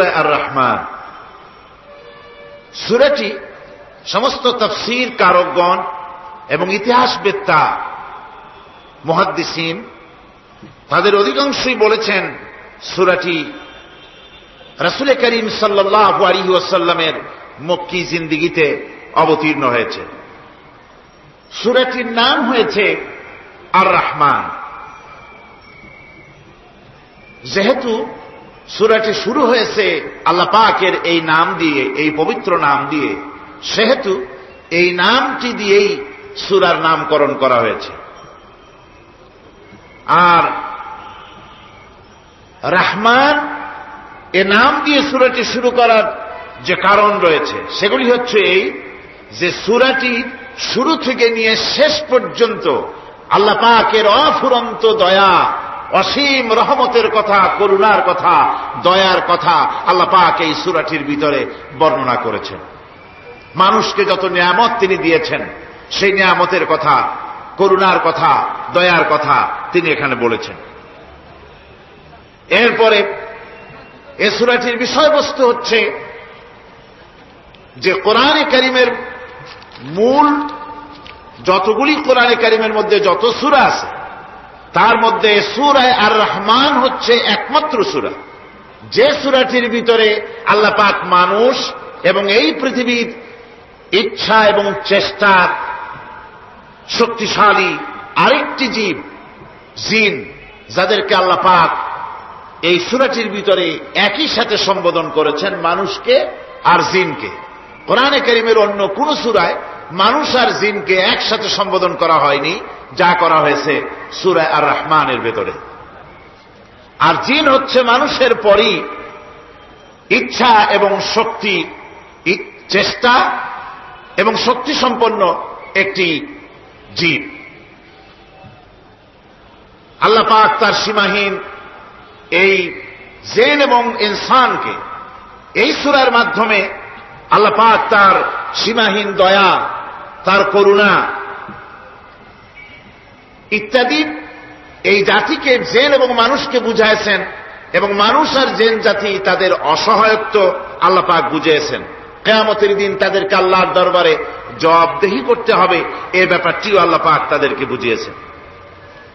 রহমান সুরাটি সমস্ত তফসির কারকগণ এবং ইতিহাসবেত্তা মহাদ্দিসিন, তাদের অধিকাংশই বলেছেন সুরাটি রাসুল করিম সাল্লাহ আলী ওয়াসাল্লামের মক্কি জিন্দিগিতে অবতীর্ণ হয়েছে। সুরাটির নাম হয়েছে আর রহমান যেহেতু সুরাটি শুরু হয়েছে আল্লাহ পাকের এই নাম দিয়ে, এই পবিত্র নাম দিয়ে। সেহেতু এই নামটি দিয়েই সুরার নামকরণ করা হয়েছে। আর রাহমান এ নাম দিয়ে সুরাটি শুরু করার যে কারণ রয়েছে, সেগুলি হচ্ছে এই যে সুরাটি শুরু থেকে নিয়ে শেষ পর্যন্ত আল্লাহ পাকের অফুরন্ত দয়া অসীম রহমতের কথা, করুণার কথা, দয়ার কথা আল্লাহ পাক এই সুরাটির ভিতরে বর্ণনা করেছেন। মানুষকে যত নিয়ামত তিনি দিয়েছেন, সেই নিয়ামতের কথা, করুণার কথা, দয়ার কথা তিনি এখানে বলেছেন। এরপরে এ সুরাটির বিষয়বস্তু হচ্ছে যে কোরআনে করিমের মূল, যতগুলি কোরআনে করিমের মধ্যে যত সুরা আছে তার মধ্যে সুরায় আর রহমান হচ্ছে একমাত্র সুরা। যে সুরাটির ভিতরে আল্লাহ পাক মানুষ এবং এই পৃথিবীর ইচ্ছা এবং চেষ্টার শক্তিশালী আরেকটি জীব, জিন, যাদেরকে আল্লাহ পাক এই সুরাটির ভিতরে একই সাথে সম্বোধন করেছেন মানুষকে আর জিনকে। কোরআনে করিমের অন্য কোন সুরায় মানুষ আর জিনকে একসাথে সম্বোধন করা হয়নি। যা করা হয়েছে সুরায় আর রহমানের ভেতরে। আর জিন হচ্ছে মানুষের পরই ইচ্ছা এবং শক্তি চেষ্টা এবং শক্তি সম্পন্ন একটি জীব। আল্লাহ পাক তার সীমাহীন এই জেন এবং ইনসানকে এই সুরার মাধ্যমে আল্লাহ পাক তার সীমাহীন দয়া, তার করুণা ইত্যাদি, এই জাতিকে জেন এবং মানুষকে বুঝাইছেন এবং মানুষ আর জেন জাতি তাদের অসহায়ত্ব আল্লাহ পাক বুঝিয়েছেন। কেয়ামতের দিন তাদেরকে আল্লাহর দরবারে জবাবদেহি করতে হবে, এ ব্যাপারটিও আল্লাহ পাক তাদেরকে বুঝিয়েছেন।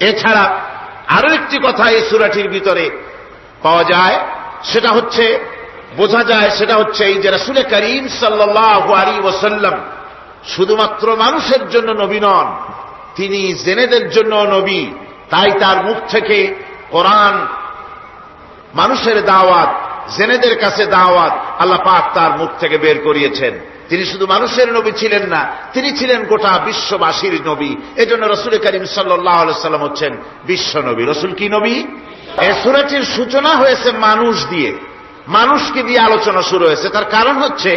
এছাড়া আরও একটি কথা এই সুরাটির ভিতরে পাওয়া যায়, সেটা হচ্ছে, বোঝা যায় সেটা হচ্ছে এই যে রাসুলে করিম সাল্লাহ আলী ওসাল্লাম শুধুমাত্র মানুষের জন্য নবী নন তিনি জেনেদের জন্য নবী। তাই তার মুখ থেকে কোরআন, মানুষের দাওয়াত, জেনেদের কাছে দাওয়াত আল্লাহ পাক তার মুখ থেকে বের করিয়েছেন। তিনি শুধু মানুষের নবী ছিলেন না, তিনি ছিলেন গোটা বিশ্ববাসীর নবী। এজন্য রসুল করিম সাল্লাম হচ্ছেন বিশ্ব নবী। রসুল কি নবী? এ সূচনা হয়েছে মানুষ দিয়ে। মানুষকে দিয়ে আলোচনা শুরু হয়েছে। তার কারণ হচ্ছে,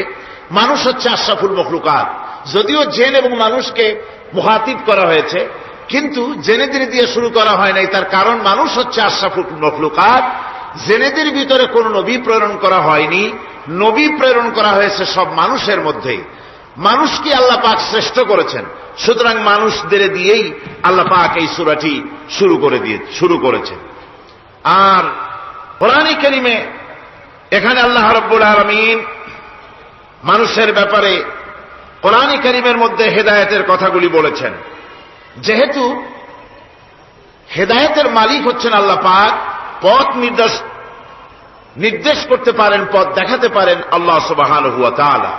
মানুষ হচ্ছে আশরাফুল মখলুকাত। যদিও জেন এবং মানুষকে মুহাতিব করা হয়েছে। কিন্তু জেনেদের দিয়ে শুরু করা হয় নাই। তার কারণ মানুষ হচ্ছে আশরাফুল মখলুকাত। জেনেদের ভিতরে কোন নবী প্রেরণ করা হয়নি। নবী প্রেরণ করা হয়েছে সব মানুষের মধ্যেই মানুষকে আল্লাহ পাক শ্রেষ্ঠ করেছেন? সুতরাং মানুষদের দিয়েই আল্লাহ পাক এই সুরাটি শুরু করে দিয়ে, শুরু করেছে আর কোরআনী করিমে এখানে আল্লাহ রব্বুল আলমিন মানুষের ব্যাপারে কোরআনী করিমের মধ্যে হেদায়তের কথাগুলি বলেছেন যেহেতু হেদায়তের মালিক হচ্ছেন আল্লাহ পাক পথ নির্দেশ নির্দেশ করতে পারেন পথ দেখাতে পারেন আল্লাহ সুবাহান হুয়া তালা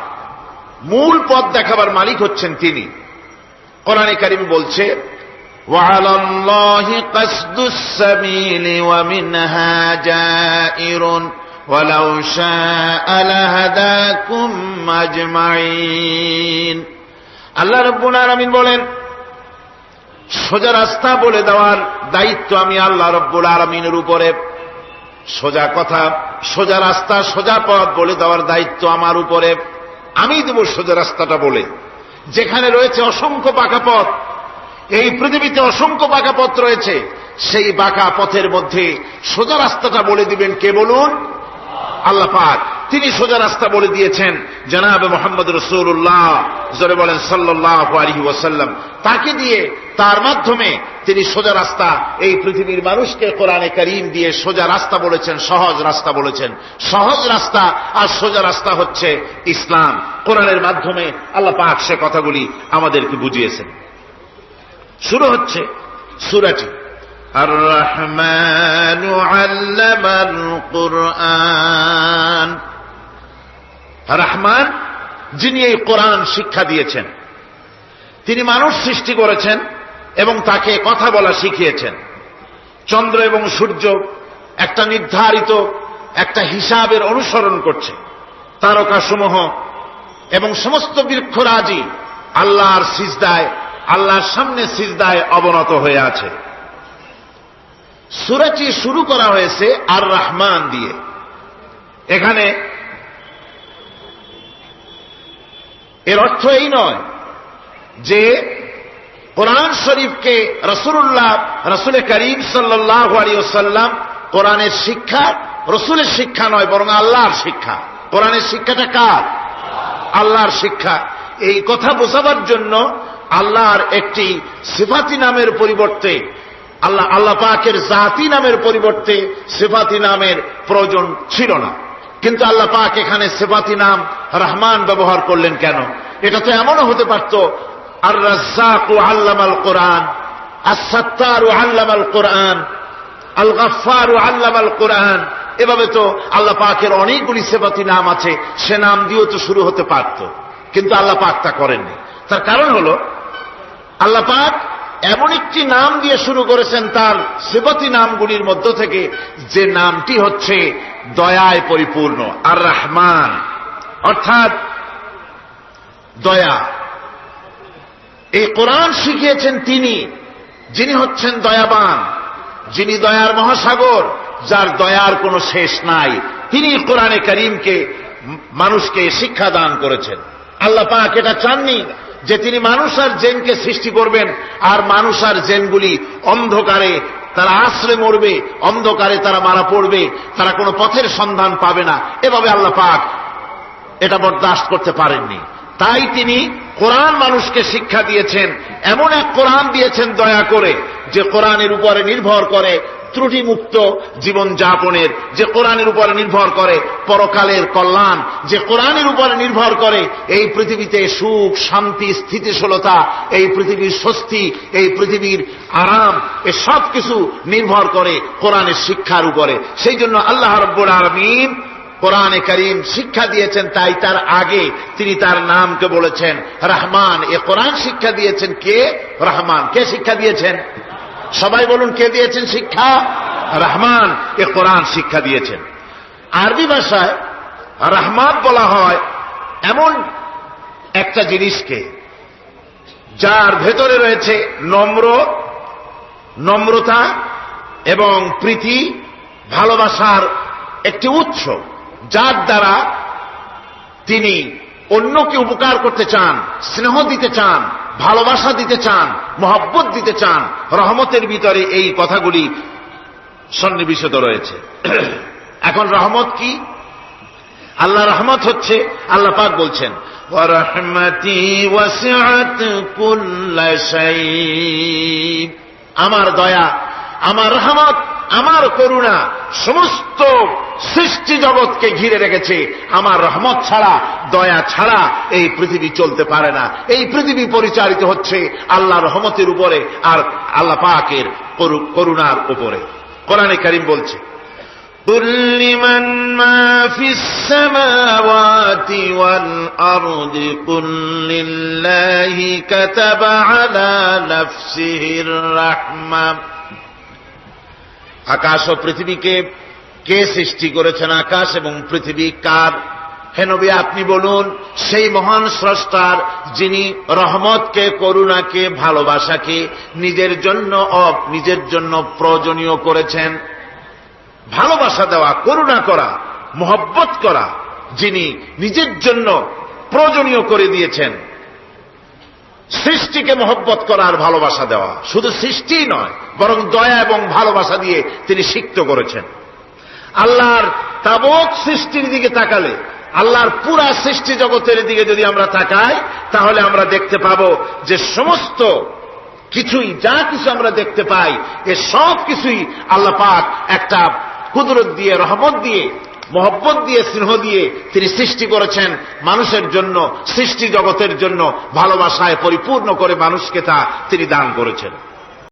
মূল পথ দেখাবার মালিক হচ্ছেন তিনি কোরআনে কারিম বলছে وعلى الله قصد السبيل ومنها جائر ولو شاء لهداكم أجمعين আল্লাহ রব্বুল আলমিন বলেন সোজা রাস্তা বলে দেওয়ার দায়িত্ব আমি আল্লাহ রব্বুল আলমিনের উপরে সোজা কথা সোজা রাস্তা সোজা পথ বলে দেওয়ার দায়িত্ব আমার উপরে আমি দেব সোজা রাস্তাটা বলে যেখানে রয়েছে অসংখ্য পাকা পথ এই পৃথিবীতে অসংখ্য বাঁকা পথ রয়েছে সেই বাঁকা পথের মধ্যে সোজা রাস্তাটা বলে দিবেন কে বলুন আল্লাহ পাক তিনি সোজা রাস্তা বলে দিয়েছেন, জানাবে মোহাম্মদ রসুল্লাহ, জোরে বলেন সাল্লাহ আলহি ওয়াসাল্লাম। তাকে দিয়ে, তার মাধ্যমে তিনি সোজা রাস্তা, এই পৃথিবীর মানুষকে কোরআনে করিম দিয়ে সোজা রাস্তা বলেছেন, সহজ রাস্তা বলেছেন। সহজ রাস্তা আর সোজা রাস্তা হচ্ছে ইসলাম। কোরআনের মাধ্যমে আল্লাহ পাক সে কথাগুলি আমাদেরকে বুঝিয়েছেন। শুরু হচ্ছে সুরাটি রহমান আল্লামাল কুরআন রহমান যিনি এই কোরআন শিক্ষা দিয়েছেন, তিনি মানুষ সৃষ্টি করেছেন এবং তাকে কথা বলা শিখিয়েছেন। চন্দ্র এবং সূর্য একটা নির্ধারিত, একটা হিসাবের অনুসরণ করছে। তারকাসমূহ এবং সমস্ত বৃক্ষরাজি আল্লাহর সিজদায়, আল্লাহর সামনে সিজদায় অবনত হয়ে আছে। সুরাটি শুরু করা হয়েছে আর রহমান দিয়ে। এখানে এর অর্থ এই নয় যে কোরআন শরীফকে রসুল্লাহ রসুল করিম সাল্লাহ আলিয়াল্লাম কোরআনের শিক্ষা, রসুলের শিক্ষা নয়, বরং আল্লাহর শিক্ষা। কোরআনের শিক্ষাটা কার? আল্লাহর শিক্ষা। এই কথা বোঝাবার জন্য আল্লাহর একটি সিফাতি নামের পরিবর্তে আল্লাহ আল্লাহ পাকের জাতি নামের পরিবর্তে সিফাতি নামের প্রয়োজন ছিল না। কিন্তু আল্লাহ পাক এখানে সেবাতি নাম রহমান ব্যবহার করলেন কেন? এটা তো এমনও হতে পারত আর রাজ্জাক ও আল্লাম আল কোরআন আর সত্তার ও আল্লাম আল কোরআন আল গফার ও আল্লাম আল কোরআন, এভাবে তো আল্লাহ পাকের অনেকগুলি সেবাতি নাম আছে, সে নাম দিয়েও তো শুরু হতে পারত। কিন্তু আল্লাহ পাক তা করেননি। তার কারণ হল, আল্লাহ পাক এমন একটি নাম দিয়ে শুরু করেছেন তার সেবতী নামগুলির মধ্য থেকে, যে নামটি হচ্ছে দয়ায় পরিপূর্ণ আর রহমান অর্থাৎ দয়া। এই কোরআন শিখিয়েছেন তিনি, যিনি হচ্ছেন দয়াবান, যিনি দয়ার মহাসাগর, যার দয়ার কোনো শেষ নাই। তিনি কোরআনে করিমকে, মানুষকে শিক্ষা দান করেছেন। আল্লাহ পাক এটা চাননি যে তিনি মানুষ আর জেনকে সৃষ্টি করবেন, আর মানুষ আর জেনগুলি অন্ধকারে তারা আশ্রে মরবে, অন্ধকারে তারা মারা পড়বে, তারা কোনো পথের সন্ধান পাবে না। এভাবে আল্লাহ পাক এটা বরদাস্ত করতে পারেননি। তাই তিনি কোরআন মানুষকে শিক্ষা দিয়েছেন, এমন এক কোরআন দিয়েছেন দয়া করে, যে কোরআনের উপরে নির্ভর করে ত্রুটিমুক্ত জীবন যাপনের যে কোরআনের উপরে নির্ভর করে পরকালের কল্যাণ, যে কোরআনের উপরে নির্ভর করে এই পৃথিবীতে সুখ, শান্তি, স্থিতিশীলতা, এই পৃথিবীর স্বস্তি, এই পৃথিবীর আরাম, এ সব কিছু নির্ভর করে কোরআনের শিক্ষার উপরে। সেই জন্য আল্লাহ রব্বুল আলমিন কোরআনে করিম শিক্ষা দিয়েছেন, তাই তার আগে তিনি তার নামকে বলেছেন, রহমান। এ কোরআন শিক্ষা দিয়েছেন কে? রহমান। কে শিক্ষা দিয়েছেন? সবাই বলুন কে দিয়েছেন শিক্ষা? রহমান এ কোরআন শিক্ষা দিয়েছেন। আরবি ভাষায় রহমান বলা হয় এমন একটা জিনিসকে যার ভেতরে রয়েছে নম্র নম্রতা এবং প্রীতি ভালোবাসার একটি উৎস যার দ্বারা তিনি অন্যকে উপকার করতে চান স্নেহ দিতে চান ভালোবাসা দিতে চান, মহব্বত দিতে চান, রহমতের ভিতরে এই কথাগুলি সন্নিবেশিত রয়েছে। এখন রহমত কি? আল্লাহ রহমত হচ্ছে, আল্লাহ পাক বলছেন আমার দয়া, আমার রহমত, আমার করুণা, সমস্ত সৃষ্টি জগৎকে ঘিরে রেখেছে আমার রহমত ছাড়া দয়া ছাড়া এই পৃথিবী চলতে পারে না এই পৃথিবী পরিচালিত হচ্ছে আল্লাহ রহমতের উপরে আর আল্লাহ পাকের করুণার উপরে কোরআনে করিম বলছে قل لمن ما في السماوات والأرض قل لله كتب على نفسه الرحمة আকাশ ও পৃথিবীকে কে সৃষ্টি করেছেন আকাশ এবং পৃথিবী, কার? হেনবি আপনি বলুন, সেই মহান স্রষ্টার যিনি রহমতকে, করুণাকে, ভালোবাসাকে নিজের জন্য অপ নিজের জন্য প্রয়োজনীয় করেছেন। ভালোবাসা দেওয়া, করুণা করা, মোহব্বত করা যিনি নিজের জন্য প্রয়োজনীয় করে দিয়েছেন। সৃষ্টিকে মহব্বত করার ভালোবাসা দেওয়া শুধু সৃষ্টি নয়, বরং দয়া এবং ভালোবাসা দিয়ে তিনি সিক্ত করেছেন। আল্লাহর তাবক সৃষ্টির দিকে তাকালে, আল্লাহর পুরা সৃষ্টি জগতের দিকে যদি আমরা তাকাই, তাহলে আমরা দেখতে পাব যে সমস্ত কিছুই, যা কিছু আমরা দেখতে পাই, এ সব কিছুই আল্লাহ পাক একটা কুদরত দিয়ে, রহমত দিয়ে, মহব্বত দিয়ে, স্নেহ দিয়ে তিনি সৃষ্টি করেছেন মানুষের জন্য, সৃষ্টি জগতের জন্য ভালোবাসায় পরিপূর্ণ করে মানুষকে তা তিনি দান করেছেন।